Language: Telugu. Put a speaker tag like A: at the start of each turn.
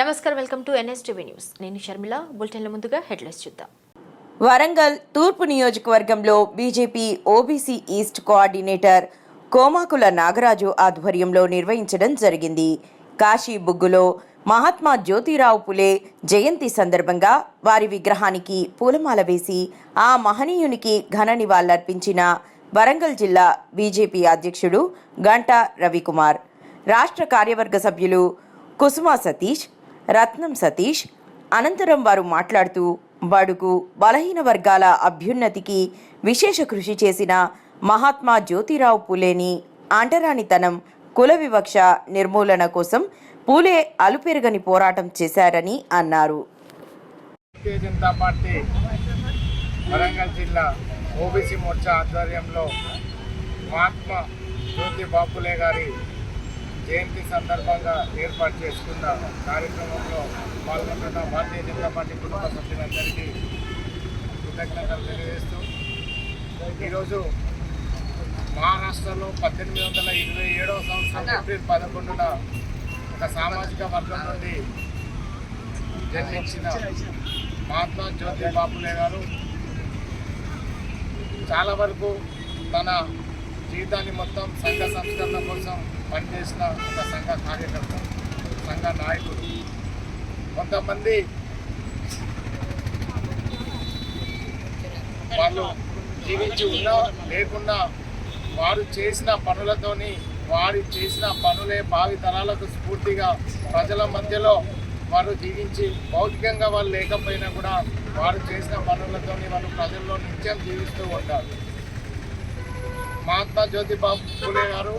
A: నమస్కారం వెల్కమ్ టు ఎన్ఎస్టీవీ న్యూస్. నేను షర్మిల. బులెటిన్ల ముందుగా హెడ్లైన్స్ చూద్దాం.
B: వరంగల్ తూర్పు నియోజకవర్గంలో BJP OBC east coordinator Komakula Nagaraju ఆధ్వర్యంలో నిర్వహించడం జరిగింది. కాశీ బుగ్గులో మహాత్మా జ్యోతిరావు పులే జయంతి సందర్భంగా వారి విగ్రహానికి పూలమాల వేసి ఆ మహనీయునికి ఘన నివాళులర్పించిన వరంగల్ జిల్లా బీజేపీ అధ్యక్షుడు గంటా రవికుమార్ రాష్ట్ర కార్యవర్గ సభ్యులు కుసుమ సతీష్ రత్నం సతీష్ అనంతరం వారు మాట్లాడుతూ బడుగు బలహీన వర్గాల అభ్యున్నతికి విశేష కృషి చేసిన మహాత్మా జ్యోతిరావు పూలేని అంటరానితనం కుల వివక్ష నిర్మూలన కోసం పూలే అలుపెరగని పోరాటం చేశారని అన్నారు.
C: జనతా పార్టీ వరంగల్ జిల్లా ఓబీసీ మోర్చా ఆధ్వర్యంలో మహాత్మా జ్యోతి బాపులే గారి జయంతి సందర్భంగా ఏర్పాటు చేసుకున్న కార్యక్రమంలో పాల్గొంటున్న భారతీయ జనతా పార్టీ కుటుంబ సభ్యులందరికీ కృతజ్ఞతలు తెలియజేస్తూ ఈరోజు మహారాష్ట్రలో పద్దెనిమిది వందల ఇరవై ఏడవ సంవత్సరం ఏప్రిల్ పదకొండున ఒక సామాజిక వర్గం నుండి జన్మించిన మహాత్మా జ్యోతి బాపులే గారు. చాలా వరకు తన జీవితాన్ని మొత్తం సంఘ సంస్కరణ కోసం పనిచేసిన ఒక సంఘ కార్యకర్త సంఘ నాయకుడు. కొంతమంది వాళ్ళు జీవించి ఉన్నా లేకున్నా వారు చేసిన పనులతోని వారు చేసిన పనులే భావి తరాలకు స్ఫూర్తిగా ప్రజల మధ్యలో వారు జీవించి భౌతికంగా వాళ్ళు లేకపోయినా కూడా వారు చేసిన పనులతోని వాళ్ళు ప్రజల్లో నిత్యం జీవిస్తూ ఉంటారు. మహాత్మా జ్యోతిబాబు పూలే గారు